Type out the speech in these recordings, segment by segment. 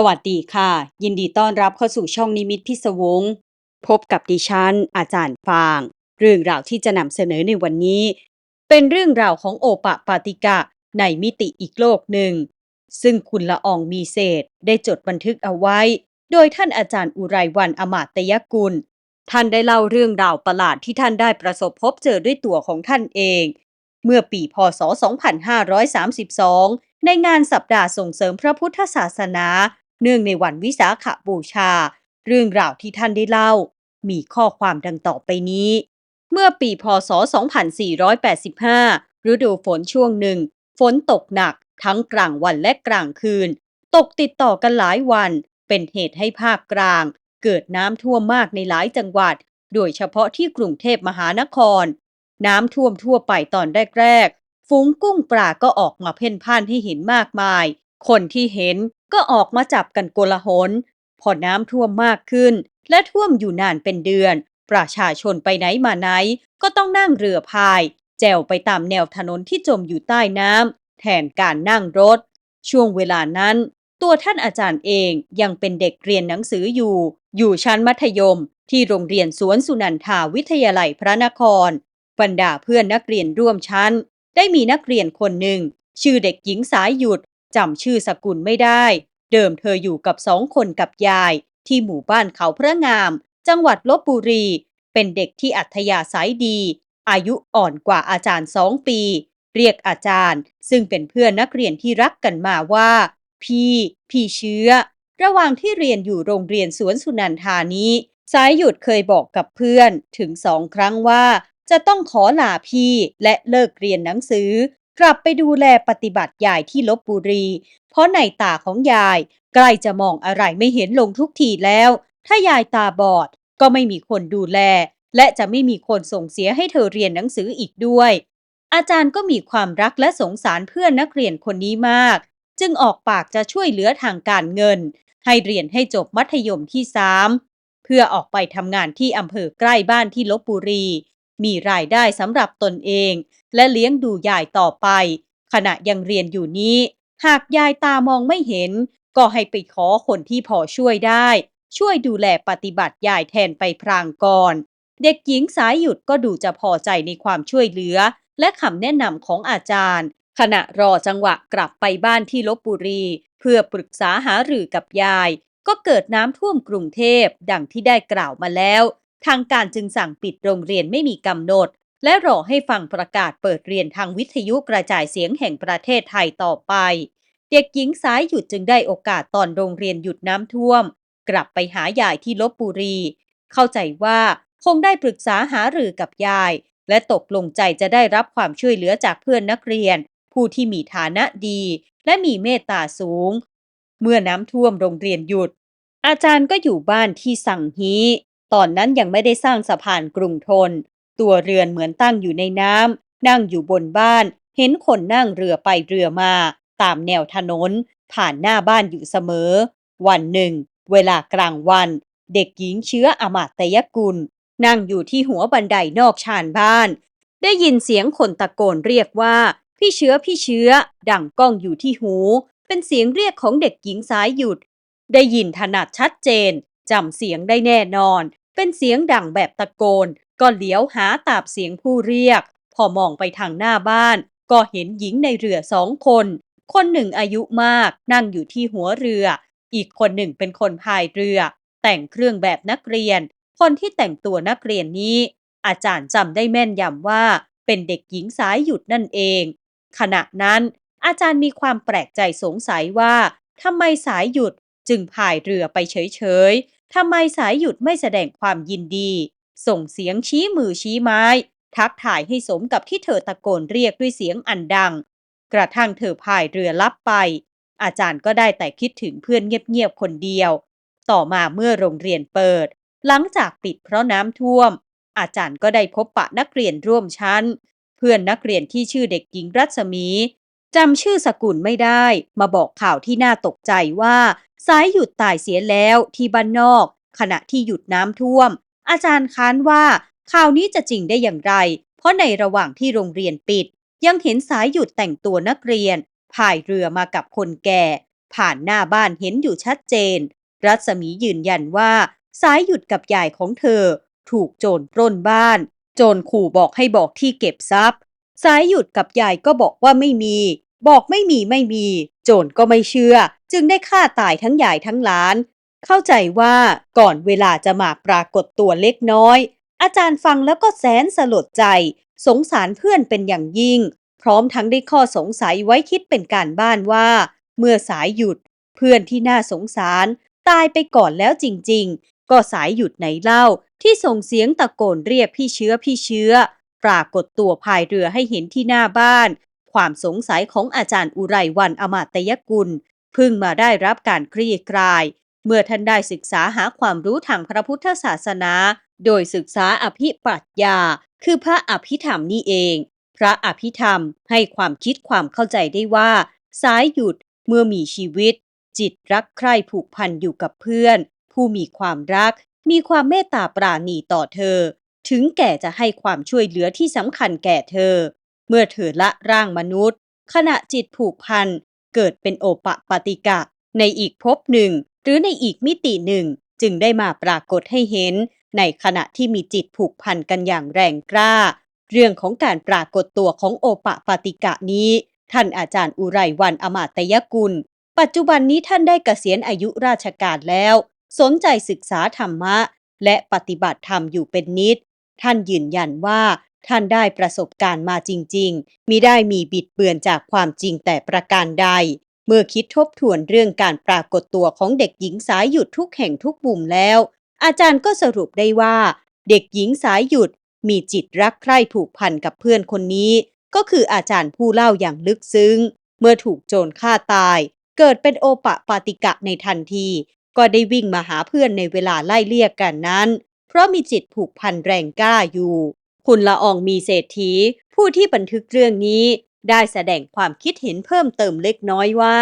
สวัสดีค่ะ ยินดีต้อนรับเข้าสู่ช่องนิมิตพิศวง พบกับดิฉัน อาจารย์ฟาง เรื่องราวที่จะนำเสนอในวันนี้ เป็นเรื่องราวของโอปะปาติกะในมิติอีกโลกหนึ่ง ซึ่งคุณละอองมีเศษได้จดบันทึกเอาไว้ โดยท่านอาจารย์อุไรวันอมาตยกุล ท่านได้เล่าเรื่องราวประหลาดที่ท่านได้ประสบพบเจอด้วยตัวของท่านเอง เมื่อปีพศ 2532 ในงานสัปดาห์ส่งเสริมพระพุทธศาสนา เนื่องในวันวิสาขบูชา เรื่องราวที่ท่านได้เล่า มีข้อความดังต่อไปนี้ เมื่อปีพศ 2485 ฤดูฝนช่วงหนึ่ง ฝนตกหนักทั้งกลางวันและกลางคืน ตกติดต่อกันหลายวัน เป็นเหตุให้ภาคกลาง เกิดน้ำท่วมมากในหลายจังหวัด โดยเฉพาะที่กรุงเทพมหานคร น้ำท่วมทั่วไปตอนแรกๆ ฝูงกุ้งปลาก็ออกมาเพ่นพ่านให้เห็นมากมาย คนที่เห็น ก็ออกมาจับกันโกลาหล พอน้ำท่วมมากขึ้น และท่วมอยู่นานเป็นเดือน ประชาชนไปไหนมาไหน ก็ต้องนั่งเรือพาย แจวไปตามแนวถนนที่จมอยู่ใต้น้ำแทนการนั่งรถ ช่วงเวลานั้น ตัวท่านอาจารย์เองยังเป็นเด็กเรียนหนังสืออยู่ อยู่ชั้นมัธยม ที่โรงเรียนสวนสุนันทาวิทยาลัยพระนคร บรรดาเพื่อนนักเรียนร่วมชั้น ได้มีนักเรียนคนหนึ่งชื่อเด็กหญิงสายหยุด จำชื่อสกุลไม่ได้ เดิมเธออยู่กับสองคนกับยาย ที่หมู่บ้านเขาพระงาม จังหวัดลบบุรี เป็นเด็กที่อัธยาศัยดี อายุอ่อนกว่าอาจารย์สองปี เรียกอาจารย์ ซึ่งเป็นเพื่อนนักเรียนที่รักกันมาว่า พี่ พี่เชื้อ ระหว่างที่เรียนอยู่โรงเรียนสวนสุนันทานี้สายหยุดเคยบอกกับเพื่อนถึงสองครั้งว่า จะต้องขอลาพี่และเลิกเรียนหนังสือ กลับไปดูแลปฏิบัติยายที่ลบบุรี เพราะในตาของยายใกล้จะมองอะไรไม่เห็นลงทุกทีแล้ว ถ้ายายตาบอดก็ไม่มีคนดูแล และจะไม่มีคนส่งเสียให้เธอเรียนหนังสืออีกด้วย อาจารย์ก็มีความรักและสงสารเพื่อนนักเรียนคนนี้มาก จึงออกปากจะช่วยเหลือทางการเงิน ให้เรียนให้จบมัธยมที่สามเพื่อออกไปทำงานที่อำเภอใกล้บ้านที่ลบบุรี มีรายได้สำหรับตนเอง และเลี้ยงดูยายต่อไป ขณะยังเรียนอยู่นี้ หากยายตามองไม่เห็น ก็ให้ไปขอคนที่พอช่วยได้ ช่วยดูแลปฏิบัติยายแทนไปพรางก่อน เด็กหญิงสายหยุดก็ดูจะพอใจในความช่วยเหลือ และคำแนะนำของอาจารย์ ขณะรอจังหวะกลับไปบ้านที่ลบบุรี เพื่อปรึกษาหารือกับยายก็เกิดน้ำท่วมกรุงเทพดังที่ได้กล่าวมาแล้ว ทางการจึงสั่งปิดโรงเรียนไม่มีกำหนด และรอให้ฟังประกาศเปิดเรียนทางวิทยุกระจายเสียงแห่งประเทศไทยต่อไป เด็กหญิงสายหยุดจึงได้โอกาสตอนโรงเรียนหยุดน้ำท่วม กลับไปหายายที่ลบบุรี เข้าใจว่าคงได้ปรึกษาหารือกับยาย และตกลงใจจะได้รับความช่วยเหลือจากเพื่อนนักเรียน ผู้ที่มีฐานะดี และมีเมตตาสูง เมื่อน้ำท่วมโรงเรียนหยุด อาจารย์ก็อยู่บ้านที่สั่งฮี ตอนนั้นยังไม่ได้สร้างสะพานกรุงทน ตัวเรือนเหมือนตั้งอยู่ในน้ำนั่งอยู่บนบ้าน เห็นคนนั่งเรือไปเรือมา ตามแนวถนน ผ่านหน้าบ้านอยู่เสมอ วันหนึ่ง เวลากลางวัน เด็กหญิงเชื้ออมาตยกุล นั่งอยู่ที่หัวบันไดนอกชานบ้าน ได้ยินเสียงคนตะโกนเรียกว่า พี่เชื้อพี่เชื้อ ดังก้องอยู่ที่หู เป็นเสียงเรียกของเด็กหญิงสายหยุด ได้ยินถนัดชัดเจน จำเสียงได้แน่นอน เป็นเสียงดังแบบตะโกน ก็เลี้ยวหาตาบเสียงผู้เรียก พอมองไปทางหน้าบ้าน ก็เห็นหญิงในเรือสองคน คนหนึ่งอายุมากนั่งอยู่ที่หัวเรือ อีกคนหนึ่งเป็นคนพายเรือ แต่งเครื่องแบบนักเรียน คนที่แต่งตัวนักเรียนนี้ อาจารย์จำได้แม่นยำว่า เป็นเด็กหญิงสายหยุดนั่นเอง ขณะนั้น อาจารย์มีความแปลกใจสงสัยว่าทำไมสายหยุดจึงพายเรือไปเฉยๆ ทำไมสายหยุดไม่แสดงความยินดี ส่งเสียงชี้มือชี้ไม้ ทักถ่ายให้สมกับที่เธอตะโกนเรียกด้วยเสียงอันดัง กระทั่งเธอพายเรือลับไป อาจารย์ก็ได้แต่คิดถึงเพื่อนเงียบๆคนเดียว ต่อมาเมื่อโรงเรียนเปิด หลังจากปิดเพราะน้ำท่วม อาจารย์ก็ได้พบปะนักเรียนร่วมชั้น เพื่อนนักเรียนที่ชื่อเด็กหญิงรัศมี จำชื่อสกุลไม่ได้ มาบอกข่าวที่น่าตกใจว่า สายหยุดตายเสียแล้วที่บ้านนอก ขณะที่หยุดน้ำท่วม อาจารย์ค้านว่า ข่าวนี้จะจริงได้อย่างไร เพราะในระหว่างที่โรงเรียนปิด ยังเห็นสายหยุดแต่งตัวนักเรียนพายเรือมากับคนแก่ ผ่านหน้าบ้านเห็นอยู่ชัดเจน รัศมียืนยันว่า สายหยุดกับยายของเธอ ถูกโจรปล้นบ้าน โจรขู่บอกให้บอกที่เก็บทรัพย์ สายหยุดกับยายก็บอกว่าไม่มี บอกไม่มีไม่มี โจรก็ไม่เชื่อ จึงได้ฆ่าตายทั้งยายทั้งหลาน เข้าใจว่าก่อนเวลาจะมาปรากฏตัวเล็กน้อย อาจารย์ฟังแล้วก็แสนสลดใจ สงสารเพื่อนเป็นอย่างยิ่ง พร้อมทั้งได้ข้อสงสัยไว้คิดเป็นการบ้านว่า เมื่อสายหยุด เพื่อนที่น่าสงสาร ตายไปก่อนแล้วจริง ๆ ก็สายหยุดไหนเล่าที่ส่งเสียงตะโกนเรียกพี่เชื้อพี่เชื้อ ปรากฏตัวพายเรือให้เห็นที่หน้าบ้าน ความสงสัยของอาจารย์อุไรวันอมาตยกุลเพิ่งมาได้รับการคลี่คลาย เมื่อท่านได้ศึกษาหาความรู้ทางพระพุทธศาสนา โดยศึกษาอภิปรัชญา คือพระอภิธรรมนี่เอง พระอภิธรรมให้ความคิดความเข้าใจได้ว่า สายหยุดเมื่อมีชีวิต จิตรักใคร่ผูกพันอยู่กับเพื่อน ผู้มีความรัก มีความเมตตาปราณีต่อเธอ ถึงแก่จะให้ความช่วยเหลือที่สำคัญแก่เธอ เมื่อเธอละร่างมนุษย์ ขณะจิตผูกพัน เกิดเป็นโอปะปฏิกะ ในอีกภพหนึ่ง หรือในอีกมิติหนึ่ง จึงได้มาปรากฏให้เห็น ในขณะที่มีจิตผูกพันกันอย่างแรงกล้า เรื่องของการปรากฏตัวของโอปะปฏิกะนี้ ท่านอาจารย์อุไรวันอมาตยกุล ปัจจุบันนี้ท่านได้เกษียณอายุราชการแล้ว สนใจศึกษาธรรมะและปฏิบัติธรรมอยู่เป็นนิด ท่านยืนยันว่า ท่านได้ประสบการณ์มาจริง ๆ มิได้มีบิดเบือนจากความจริงแต่ประการใด เมื่อคิดทบทวนเรื่องการปรากฏตัวของเด็กหญิงสายหยุดทุกแห่งทุกมุมแล้ว อาจารย์ก็สรุปได้ว่า เด็กหญิงสายหยุดมีจิตรักใคร่ผูกพันกับเพื่อนคนนี้ ก็คืออาจารย์ผู้เล่าอย่างลึกซึ้ง เมื่อถูกโจรฆ่าตาย เกิดเป็นโอปะปาติกะในทันที ก็ได้วิ่งมาหาเพื่อนในเวลาไล่เลี่ยกกันนั้น เพราะมีจิตผูกพันแรงกล้าอยู่ คุณละอองมีเศรษฐี ผู้ที่บันทึกเรื่องนี้ ได้แสดงความคิดเห็นเพิ่มเติมเล็กน้อยว่า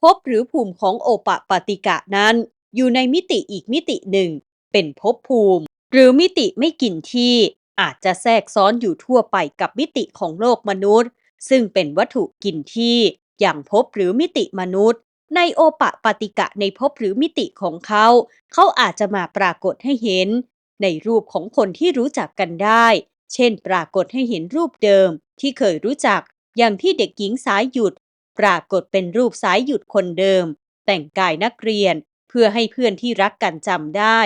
ภพหรือภูมิของโอปะปาติกะนั้น อยู่ในมิติอีกมิติหนึ่ง เป็นภพภูมิ หรือมิติไม่กินที่ อาจจะแทรกซ้อนอยู่ทั่วไปกับมิติของโลกมนุษย์ ซึ่งเป็นวัตถุกินที่ อย่างภพหรือมิติมนุษย์ในโอปะปาติกะในภพหรือมิติของเขา เขาอาจจะมาปรากฏให้เห็น ในรูปของคนที่รู้จักกันได้ เช่น ปรากฏให้เห็นรูปเดิมที่เคยรู้จัก อย่างที่เด็กหญิงสายหยุด ปรากฏเป็นรูปสายหยุดคนเดิม แต่งกายนักเรียน เพื่อให้เพื่อนที่รักกันจำได้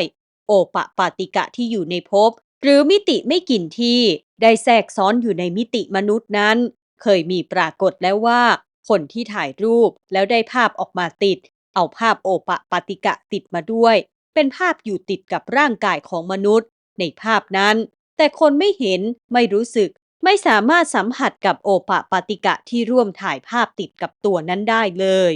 โอปะปาติกะที่อยู่ในภพหรือมิติไม่กินที่ได้แทรกซ้อนอยู่ในมิติมนุษย์นั้น เคยมีปรากฏแล้วว่า คนที่ถ่ายรูปแล้วได้ภาพออกมาติด เอาภาพโอปะปาติกะติดมาด้วย เป็นภาพอยู่ติดกับร่างกายของมนุษย์ ในภาพนั้น แต่คนไม่เห็นไม่รู้สึก ไม่สามารถสัมผัสกับโอปะปาติกะที่ร่วมถ่ายภาพติดกับตัวนั้นได้เลย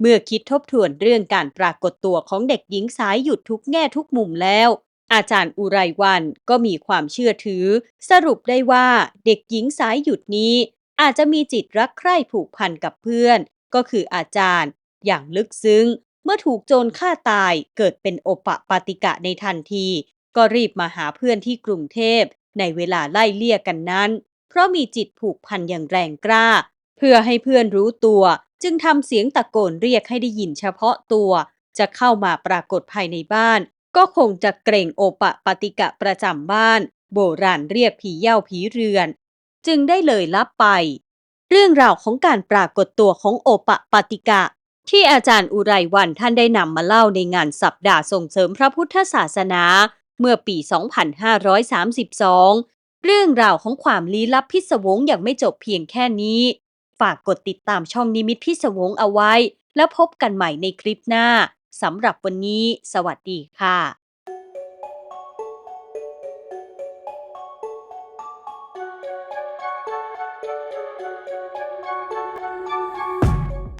เมื่อคิดทบทวนเรื่องการปรากฏตัวของเด็กหญิงสายหยุดทุกแง่ทุกมุมแล้ว อาจารย์อุไรวันก็มีความเชื่อถือ สรุปได้ว่าเด็กหญิงสายหยุดนี้ อาจจะมีจิตรักใคร่ผูกพันกับเพื่อน ก็คืออาจารย์ อย่างลึกซึ้ง เมื่อถูกโจรฆ่าตายเกิดเป็นโอปะปาติกะในทันที ก็รีบมาหาเพื่อนที่กรุงเทพ ในเวลาไล่เลี่ยกันนั้น เพราะมีจิตผูกพันอย่างแรงกล้า เพื่อให้เพื่อนรู้ตัว จึงทำเสียงตะโกนเรียกให้ได้ยินเฉพาะตัว จะเข้ามาปรากฏภายในบ้าน ก็คงจะเกรงโอปะปาติกะประจำบ้าน โบราณเรียกผีเย้าผีเรือน จึงได้เลยลับไป เรื่องราวของการปรากฏตัวของโอปะปาติกะ ที่อาจารย์อุไรวันท่านได้นำมาเล่าในงานสัปดาห์ส่งเสริมพระพุทธศาสนา เมื่อปี 2532 เรื่องราวของความลี้ลับพิศวงอย่างไม่จบเพียงแค่นี้ ฝากกดติดตามช่องนิมิตพิศวงเอาไว้ แล้วพบกันใหม่ในคลิปหน้าสำหรับวันนี้ สวัสดีค่ะ